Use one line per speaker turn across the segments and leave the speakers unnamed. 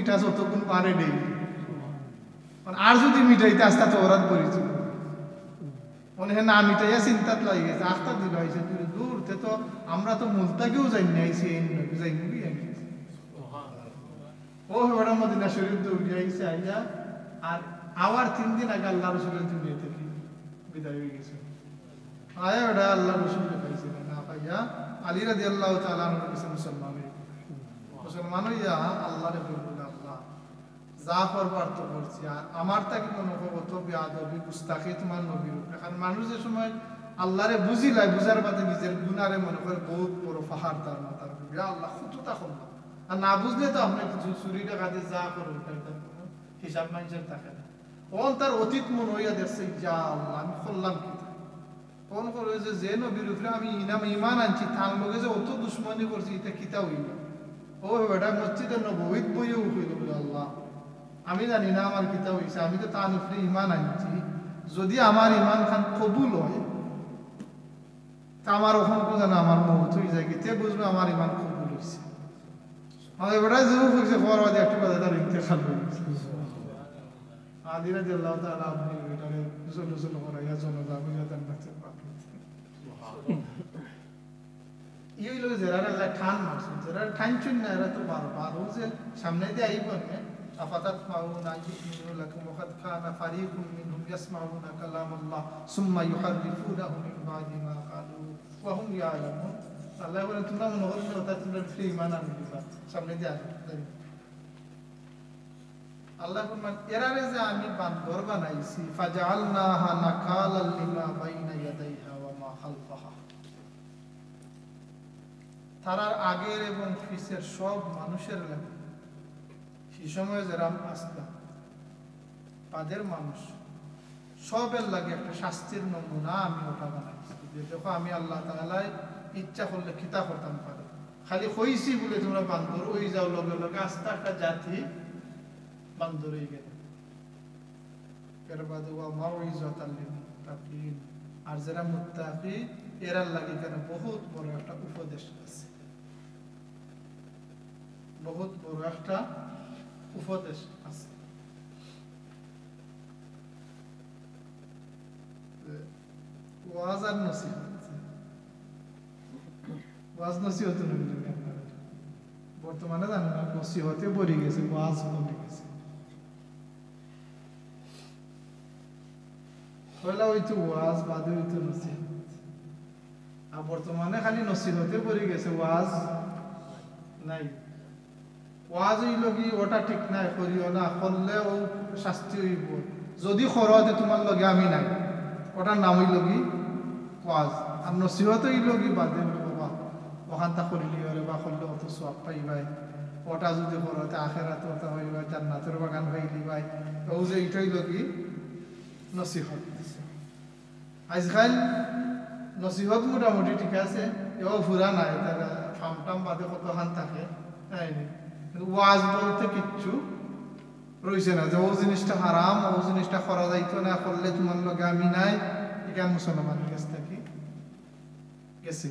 মিঠাস অতক্ষণ পারে নেই। আর যদি মিঠাইতে আস্তে আস্তে ওরাত করেছিল মনে হয়, না, মিঠাইয়া চিন্তাত লাগি গেছে, আস্তা দিল আইসে দূর দূর, তে তো আমরা তো মুলতাকেও জানি আইসি এই নবী যাই আইসি ও হেবাড়া মদিনা শরীফ আইসে আইয়া, আর আবার তিন দিন আগে আল্লাহ রসুলের থেকে বিদায় হয়ে গেছে। আয়া ওটা আল্লাহ রসুলকে পাইছে না পাইয়া আলী রাদি আল্লাহ কাছে মুসলমান। মুসলমান আল্লাহ রে আল্লাহ। যা করবার তো করছি। আর আমার তাকে মনে করব তো বেয়াদবি গুস্তাখি তোমার নবীর উপরে। মানুষ যে সময় আল্লাহরে বুঝার বাদে নিজের মনে করে বহুত বড় পাহাড় তার মাথার আল্লাহ আর না বুঝলে তো আপনি কিছু চুরি যা করো তার কোনো হিসাব মানুষের থাকে না। তার অতীত মনে হইয়া দেখছে, ইয়া আল্লাহ, আমি করলাম কি কোন করে যে যে নবীর উপরে আমি ইনাম, ইমান আনছি, তার লগে যে অত দুশ্মনী করছি, এটা কিতা হইল? ও এটা মসজিদে নবীত বইও হইল বলে আল্লাহ। আমি জানি না আমার কিতা হইছে, আমি তো তার উপরে ইমান আনছি। যদি আমার ইমান খান কবুল হয়, তা আমার অসংখ্য জানা আমার মৌত হয়ে যায় তে বুঝবে আমার ইমান কবুল হয়েছে আমাদের বেটা যে হয়েছে বাদে একটু কথা তার ইন্তেকাল হয়ে গেছে। আদিরা তাআলা আপনি জন্য করাইয়া জন্য যাবে ই হইল যারা রাজা ঠান মারছেন যারা ঠান চুন না এরা তো বারো বারো যে সামনে দিয়ে আইব নে আফাতাত মাউনা ইউমিনু লাকুম ওয়া কাদ কানা ফারিকুম মিনহুম ইয়াসমাউনা কালাম আল্লাহ সুম্মা ইউহাররিফুনাহু মিন বাদি মা ক্বালু ওয়া হুম ইয়ালামুন আল্লাহ বলেন তোমরা মনে করছ ওটা তোমরা ফ্রি ইমান আমি দিবা সামনে দিয়ে আসবে আল্লাহ ফরমান এরারে যে আমি বান্দর বানাইছি ফাজআলনাহা নাকালাল লিমা বাইনা ইয়াদাইহা তারার আগের এবং পিছের সব মানুষের লাগে সেই সময় যারা আসতাম, তাদের মানুষ সবের লাগে একটা শাস্তির নমুনা আমি ওটা বানাইছি। যে দেখো আমি আল্লাহ তাআলাই ইচ্ছা করলে খিতা করতাম পারে। খালি হইছি বলে তোমরা বান্দর, ওই যাও লগে লগে, আস্তে একটা জাতি বান্দর হয়ে গেল। আর যারা মুত্তাকি, এরার লাগে কেন বহুত বড় একটা উপদেশ আছে। বহুত বড় একটা উপদেশ আছে। বর্তমানে জানেন না, নসিহতে পড়ে গেছে, ওয়াজ কমে গেছে। ওয়াজ, বাদে হইতো নসিহত। আর বর্তমানে খালি নসিহতে পড়ে গেছে, ওয়াজ নাই। ওয়াজ হইল ওটা ঠিক নাই করিও না করলে ও শাস্তি হইব। যদি খরতে তোমার লগে আমি নাই ওটার নাম হইল কি ওয়াজ আর নসিহত কি বাদে বাবা ওখানটা করিলি ওরে বা করলে অত সব পাইবাই ওটা যদি করতে আখেরাতে ওটা হইবা জান্নাতের বাগান হইলি ভাই ও যে এটা হইল কি নসিহত আজকাল নসিহত মোটামুটি ঠিক আছে। এও ফুরা নাই তারা ফাম টাম বাদে কত খান থাকে তাই ওয়াজ বলতে কিচ্ছু রয়েছে না যে ও জিনিসটা হারাম, ও জিনিসটা করা যাইতো না করলে তোমার লগে আমি নাই। এখান মুসলমানের কাছ থেকে গেছে।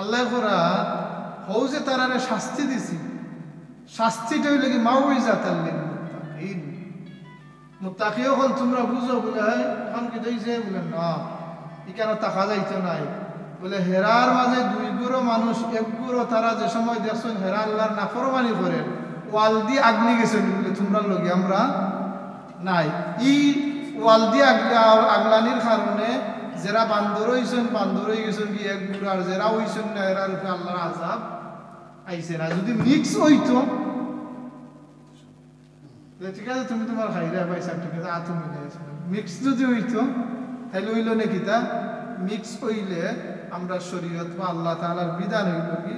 আল্লাহ করা হৌ যে তারারে শাস্তি দিছি। শাস্তিটা হইলে কি মাও হয়ে যা তার মুতাকিও হল তোমরা বুঝো বলে, হয়, এখন কি দিয়েছে বলে, না এখানে টাকা যাইতো নাই? বলে, হেরার মাঝে দুই গুরো মানুষ, এক গুরো তারা যে সময় দেখছেন, হেরা আল্লাহর নাফরমানি করে, ওয়াল দিয়ে আগনি গেছেন বলে তোমরা লগে আমরা নাই। ই ওয়াল দিয়ে আগলা- আগলানির কারণে যারা বান্দর হইছেন, বান্দর হয়ে গেছেন কি, এক গুরো আর যারা হইছেন না এরার উপরে আল্লাহর আজাব আইছে না। যদি মিক্স হইতো ঠিক আছে, তুমি তোমার খাইলে পয়সা ঠিক আছে আতো মিলে মিক্স যদি হইতো, তাহলে হইল নাকি তা? মিক্স হইলে আমরা শরীয়ত বা আল্লাহ তাআলার বিধান হইল কি?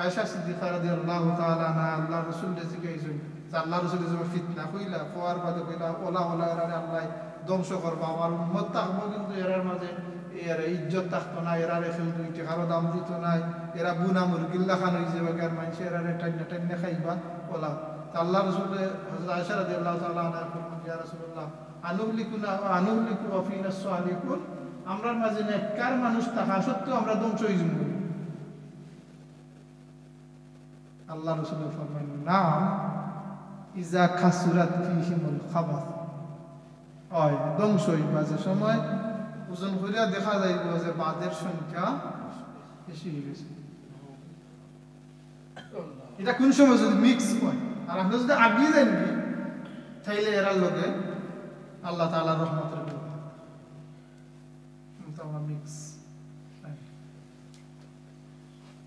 আয়েশা সিদ্দিকা রাদিয়াল্লাহু তাআলা না আল্লাহ রাসূল শিখাইছেন আল্লাহ রাসূল ফিতনা কইলা কোয়ার বাদে কইলা, ওলা ওলা এরারে আল্লাহ ধ্বংস করবা। আমার উম্মত থাকব কিন্তু এরার মাঝে এরা ইজ্জত থাকতো না এরারে খেল দুইটি কারও দাম দিত নাই এরা বুনা মুরগিল্লা খান হয়ে যাবে কার মানুষ এরারে টাইনা টাইনা খাইবা, ওলা। আল্লাহ রসুলে হজরত আয়সা রাদিয়াল্লাহু তাআলা আনহা ফরমান ইয়া রাসূলুল্লাহ আনুহলিকুনা আনুহলিকু ওয়া ফিনা আমরার মাঝে নেককার মানুষ থাকা সত্ত্বেও আমরা ধ্বংস হয়ে যাব? আল্লাহ রসুল ফরমান ইজা খাসুরাত ফিহিমুল খাবাস হয় ধ্বংস সময় ওজন করিয়া দেখা যাইব যে বাদের সংখ্যা বেশি হয়ে গেছে। এটা কোন সময় যদি মিক্স হয়? আর আমরা যদি আগিয়ে যাই তাইলে এরার লগে আল্লাহ তাআলা রহমতের ব্যবহার কিন্তু আমরা মিক্স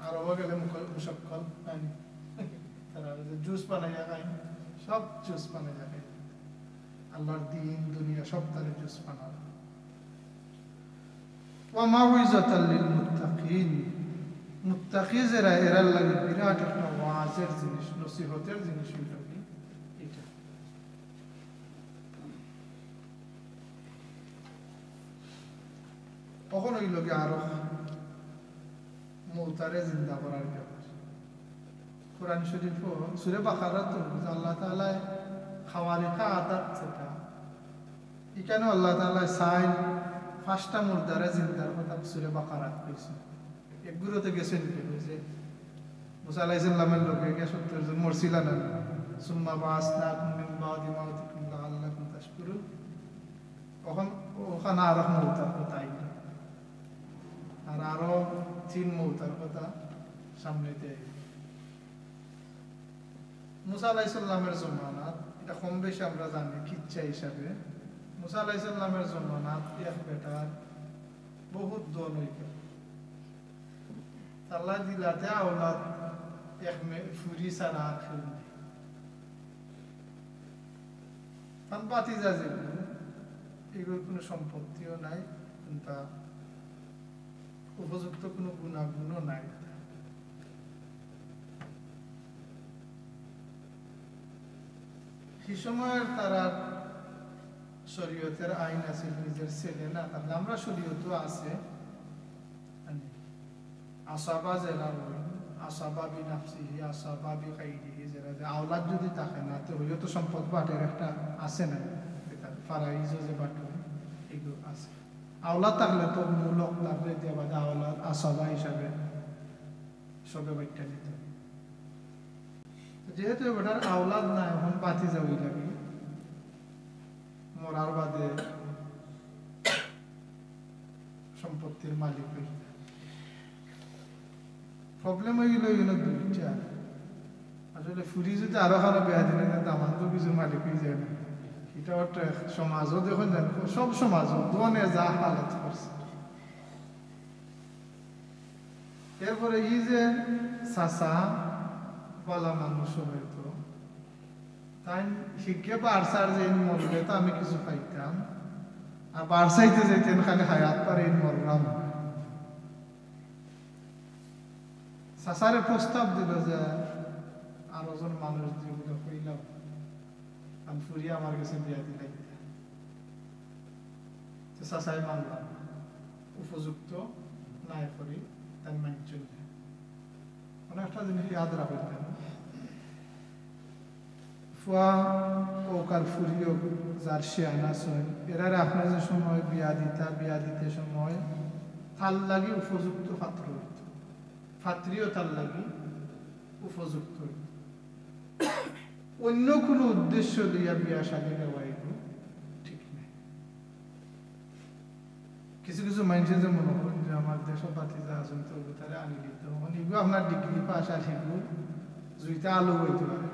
আর ওবা গেলে মুশক্কল তারা জুস বানাইয়া খায় সব জুস বানাইয়া খায় আল্লাহর দিন দুনিয়া সব তারে জুস বানানো ওয়ামাউইজাতাল লিল মুত্তাকিন মুত্তাকি যারা এরা লাগে বিরাট একটা ওয়াজের জিনিস নসিহতের জিনিস হইল কি এটা কখন হইল কি আরও মৌতারে জিন্দা করার ব্যাপার কোরআন শরীফ সুরে বাকারা তো আল্লাহ তাআলা খাওয়ারিকা আদাত যেটা এখানে আল্লাহ তাআলা সাইল পাঁচটা মুর্দারে জিন্দার কথা সুরে বাকারাত কইছে? একগুলোতে গেছেন কি যে, মুসা আলাইহিসসালামের লোকে কে সত্তর জন মরছিল না। সুম্মা বাসনাকুম মিন বাদি মাউতিকুম লাআল্লাকুম তাশকুরুন। ওখান ওখানে আরও মৌতার কথা আর আরও তিন মৌতার কথা আইল মুসা আলাইসাল্লামের জমানাত এটা কম বেশি আমরা জানি কিচ্ছা হিসাবে। মুসা আলাইসাল্লামের জমানাত এক বেটার বহুত দল হইত আল্লাহ দিলাতে আওলাদ এক ফুরি ছাড়া আর নেই। তান বাতিজা যেগুলো, এগুলোর কোনো সম্পত্তিও নাই তা উপযুক্ত কোনো গুণাগুণও নাই। সেই সময়ের তারা শরীয়তের আইন আছে, নিজের ছেলে না তাহলে আমরা শরীয়তও আছে। আসাবা জেলা আসাবা বি নাফসিহি আসাবা বি কাইদিহি জেলা আওলাদ যদি থাকে না তো হইও তো সম্পদ বাটের একটা আছে না ফারাইজ যে বাটু এগুলো আছে। আওলাদ থাকলে তো মূলক তারপরে দিয়ে বাদে আওলাদ আসাবা হিসাবে সবে বাচ্চা নিতে যেহেতু এবার আওলাদ নাই এখন বাতি যাবই লাগে মরার বাদে সম্পত্তির মালিক প্রবলেম হয়ে গেল এগুলো দুইটা আসলে ফুরি যদি আরও খারাপ বেয়া দিলে না দামান তো কিছু মালিক হয়ে যায় না এটা একটা সমাজও দেখুন সব সমাজও দোনে যা হালত করছে। এরপরে ই যে চাচা বলা মানুষ হয়তো তাই শিখে বারসার যে মরলে তো আমি কিছু পাইতাম। আর বারসাইতে যেতেন খালি হায়াত পারে মরলাম সাসারে প্রস্তাব দিল যে আরও জন মানুষ যেগুলো কইলাম। আমি ফুরিয়ে আমার কাছে বিয়া দিলাই সাসাই মানলাম উপযুক্ত নাই করি মানছেন অনেকটা জিনিস ইয়াদ রাখবেন যে সময় বিয়া দিতা, বিয়া দিতে সময় লাগি উপযুক্ত লাগি উপযুক্ত অন্য কোনো উদ্দেশ্য দিয়া বিয়া শাদী দেওয়া এগুলো ঠিক নেই। কিছু কিছু মানুষের যে মনে করেন যে আমার দেশে যা আছেন তো তারা আনি দিত। মানে এগুলো আপনার ডিগ্রি আর সেগুলো জুইতে আলু হইতে পারে।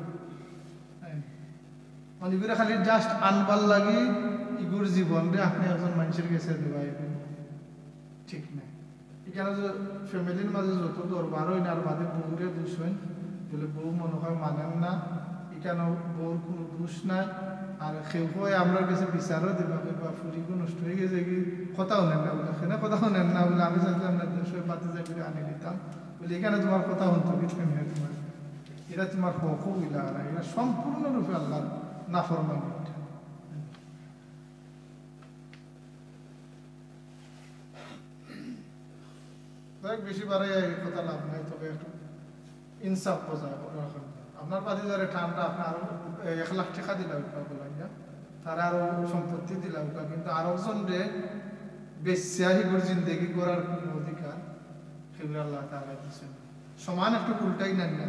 মানে এগুলো খালি জাস্ট আনবার লাগি ইগুর জীবন রে আপনি একজন মানুষের কাছে দেওয়া এগুলো ঠিক নাই। এখানে যে ফ্যামিলির মাঝে যত দরবার হয় না, আর বাদে বউরে দোষ হয় বলে বউ মনে হয় মানেন না। এখানে বউর কোনো দোষ নাই? আর কেউ হয় আমরা কাছে বিচারও দিবা বা ফুরিগো নষ্ট হয়ে গেছে কি? কথা শুনেন না বলে এখানে কথা শুনেন না বলে, আমি চাইলে আমরা দেশ পাতে যাই করে আনি দিতাম বলে এখানে তোমার কথা শুনতো কি তুমি তোমার এটা তোমার হক হইলা আর এটা সম্পূর্ণরূপে আল্লাহ নাফরমানি এটা বেশি বারে কথা লাভ নাই, তবে একটু ইনসাফ বজায় রাখেন আপনার পাতি ধরে ঠান্ডা আপনার আরও এক লাখ টাকা দিলা উঠা বলাইয়া তারা আরও সম্পত্তি দিলা উঠা কিন্তু আরও জন রে বেশিয়া হিগুর জিন্দেগি করার কোনো অধিকার সেগুলো আল্লাহ তাআলা দিচ্ছেন সমান একটু উল্টাই নেন না।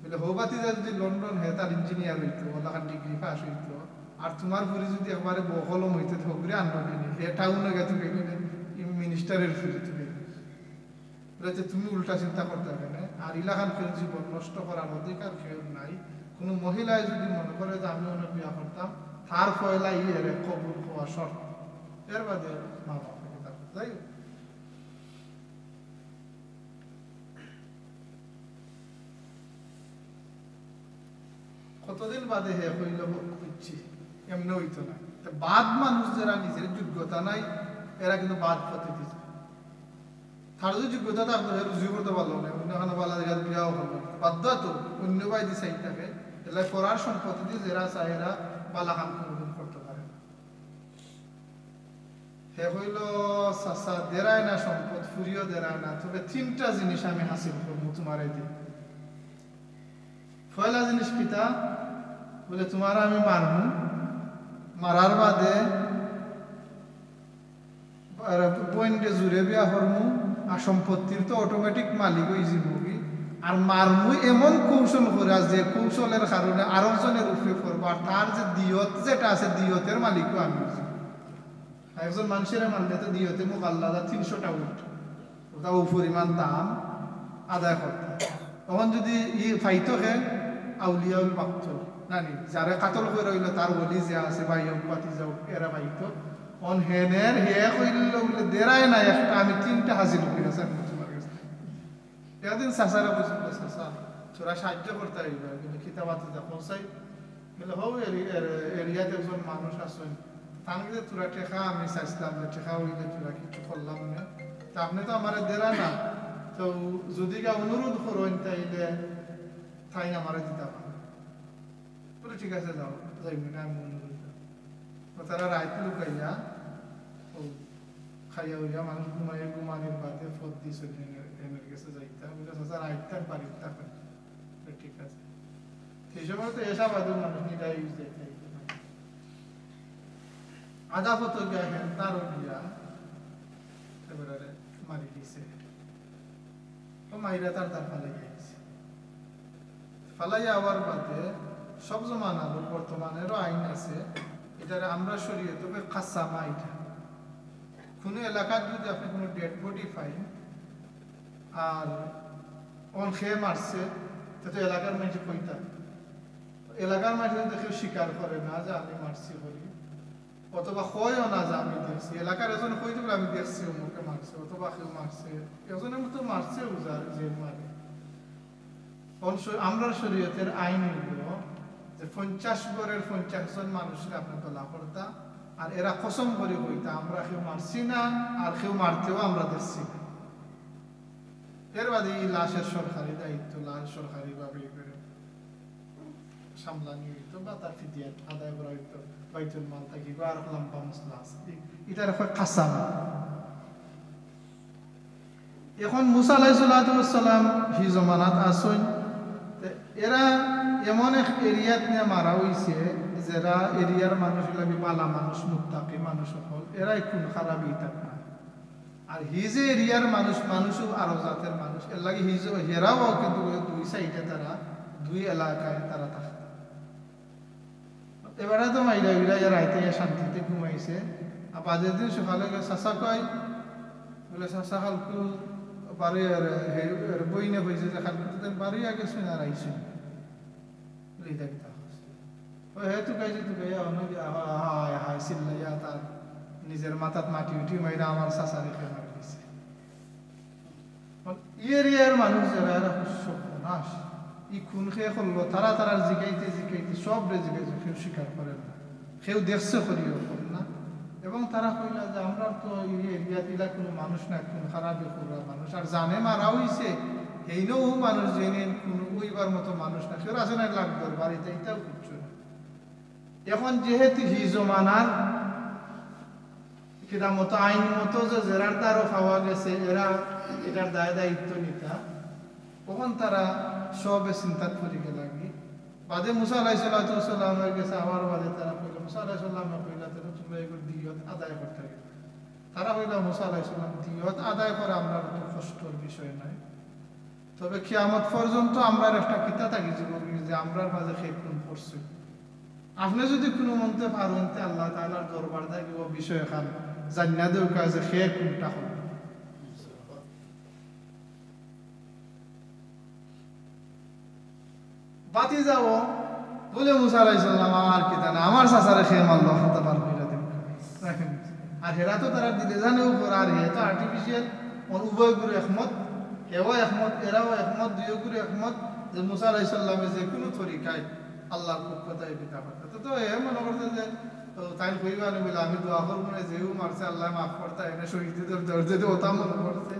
বলে হৌবাতিদা যদি লন্ডন হে তার ইঞ্জিনিয়ার হইতো ওলাখান ডিগ্রি পাস হইতো, আর তোমার ফুরি যদি একবারে বহলম হইতে থগরে আনলো হে টাউনে গেছে মিনিস্টারের ফুরি তুমি তুমি উল্টা চিন্তা করতে হবে না। আর ইলাকান কেউ জীবন নষ্ট করার অধিকার কেউ নাই। কোনো মহিলায় যদি মনে করে যে আমি অনেক বিয়া করতাম, তার ফয়লা ইয়ে কবুল হওয়া শর্ত। এর বাদে মা বাবাকে তার যাই কতদিন বাদে হে হইল হচ্ছি এমনি হইতো না। বাদ মানুষ যারা নিজের যোগ্যতা নাই, এরা কিন্তু বাদ পথে দিছে। যোগ্যতা সে রুজি করতে পারল না? অন্য কোনো বালা বিয়াও হলো বাধ্য তো অন্য সাইড থাকে। করার সম্পত্তি দিয়ে বালা কাম করতে পারে হইল দেরায় না সম্পদ ফুরিও দেরায় না। তবে তিনটা জিনিস আমি হাসিল করব তোমার এই দিন পয়লা জিনিস কিতা বলে তোমার আমি মারমু মারার বাদে পয়েন্টে জুড়ে বিয়া করমু আর সম্পত্তির তো অটোমেটিক মালিক হয়ে যাবি আর মারমু এমন কৌশল করে যে কৌশলের কারণে আরও জনের উপরে পড়ব, আর তার যে দিয়ত যেটা আছে দিয়তের মালিকও আমি একজন মানুষের মানলে তো দিয়তে মোক আল্লাহ তিনশোটা উঠ ওটা ও পরিমাণ দাম আদায় করতে তখন যদি ই ফাইতো হে, আউলিয়াউল পাক্ত নানি, যারা কাতল করে রইল তার বলি যে আছে, ভাই পাতি যাও, এরা পাইতো অন হেনের হে কইল বলে দেরাই না একটা, আমি তিনটা হাজির করে আমি তোমার কাছে। একদিন সাসারা বুঝল, সাসা, তোরা সাহায্য করতে হইবে কিন্তু খিতাবাতে যা পৌঁছাই, বলে, হও এরিয়াতে একজন মানুষ আসেন তানকে তোরা টেকা আমি চাইছিলাম যে টেকা হইলে তোরা কিছু করলাম না? তা আপনি তো আমার দেরা না। তো যদি কা অনুরোধ করেন তাইলে তাই আমারে দিতে ঠিক আছে, যাও, যাইবি না, আমি অনুরোধ। তারা রাইত লুকাইয়া খাইয়া মানুষ ঘুমাইয়া ঘুমানির বাদে ফত দি চলে এনের কাছে যাইতা বলে চাচা রাইত থাক বাড়ির ঠিক আছে সেই সময় তো এসব আদৌ মানুষ আধা ফত এবারে মারি দিছে তো মাইরা তার তার ফালাইয়া আবার বাদে সব জমানার বর্তমানেরও আইন আছে এটারে আমরা সরিয়ে তবে কাসামা এটা কোনো এলাকার যদি আপনি কোনো ডেড বডি পাইন আর অন খেয়ে মারছে তো এলাকার মানুষ কইতা। এলাকার মানুষ কেউ স্বীকার করে না যে আমি মারছি বলি, অথবা কয়ও না যে আমি দেখছি এলাকার এজন কই দেবে আমি দেখছি অমুকে মারছে অথবা কেউ মারছে। এজনের মতো মারছে উজার যে মারে। আমরা শরীয়তের আইন হইল যে পঞ্চাশ গড়ের পঞ্চাশ জন মানুষকে আপনি তোলা করতা আর এরা কসম করে হইতা আমরা কেউ মারছি না, আর কেউ মারতেও আমরা দেখছি না। এর বাদে এই লাশের সরকারি দায়িত্ব, লাশ সরকারি ভাবে মাল জমানাত এরা এমন এক এরিয়াত নিয়ে মারা হইছে যারা এরিয়ার মানুষ লাগে বালা মানুষ মুক্তাকি মানুষ হল এরাই খুন খারাপ ইতাক না। আর হি যে এরিয়ার মানুষ, মানুষও আরও জাতের মানুষ। এর লাগে হি যে হেরাও কিন্তু দুই সাইডে তারা, দুই এলাকায় তারা থাকে। এবারে তো মাইরা উইরা এর রাইতে শান্তিতে ঘুমাইছে। আর বাজের দিন সকালে চাচা কয়, বলে, চাচা খালকু বাড়ি আর বই নে হয়েছে যে খালকু বাড়ি আগে শুনে আর আইসুন বলে এটা কিতা ও হে তু কাইছে তু কাইয়া অন্য হায় হায় চিল্লাইয়া তার নিজের মাথাত মাটি উঠি মাইরা আমার চাচা রেখে মারি দিছে এরিয়ার মানুষ যারা সর্বনাশ ই খুন খেয়ে করল তারা তারা জিগাইতে জিগাইতে সব রে জিগাইতে কেউ স্বীকার করে না। কেউ দেখছে করিও কর না। এবং তারা কইলা যে, আমরা তো এই এরিয়া দিলা কোনো মানুষ না কোন খারাপ করা মানুষ আর জানে মারা হইছে এইনও মানুষ জেনে কোনো ওইবার মতো মানুষ না কেউ না লাগবে বাড়িতে এটাও কিচ্ছু না এখন যেহেতু হি জমানার কিনা মতো আইন মতো যে জেরার দ্বারও পাওয়া গেছে, এরা এটার দায় দায়িত্ব নিতা তখন তারা সবে চিন্তাত করিকে লাগি বাদে মুসা আলাইসাল্লামের কাছে আমার বাদে তারা কইল, মুসা আলাইসাল্লামে কইলা, তারা তোমরা এগুলো দিয়ত আদায় করতে গেলে। তারা কইলা, মুসা আলাইসাল্লাম দিয়ত আদায় করা আমরা তো কষ্টর বিষয় নাই তবে কিয়ামত পর্যন্ত আমরা একটা কিতা থাকি যে আমরা মাঝে সেই কোন পড়ছি আপনি যদি কোনো মনতে পারেন, তে আল্লাহ তাআলার দরবার থাকিব বিষয় খান জান্না দেও কাজে সে কোনটা হবে বাতি যাব বলে মুসা আলাইসাল্লাম আমার কি জানা, আমার চাচারে খেয়ে মারলো হাতে পার করে দেব আর হেরা তো তারা দিলে আর হে তো আর্টিফিশিয়াল উভয় গুরু একমত, হেও একমত, এরাও একমত দুইও গুরু একমত, যে মুসা আলাইসাল্লামে যে কোনো তরিকায় আল্লাহর পক্ষ থেকে পিতা করতে তো এ মনে করতে যে তাই কইবা আমি দোয়া করব না যেও মারছে, আল্লাহ মাফ করতে এনে শহীদদের দরজে ওটা মনে করছে।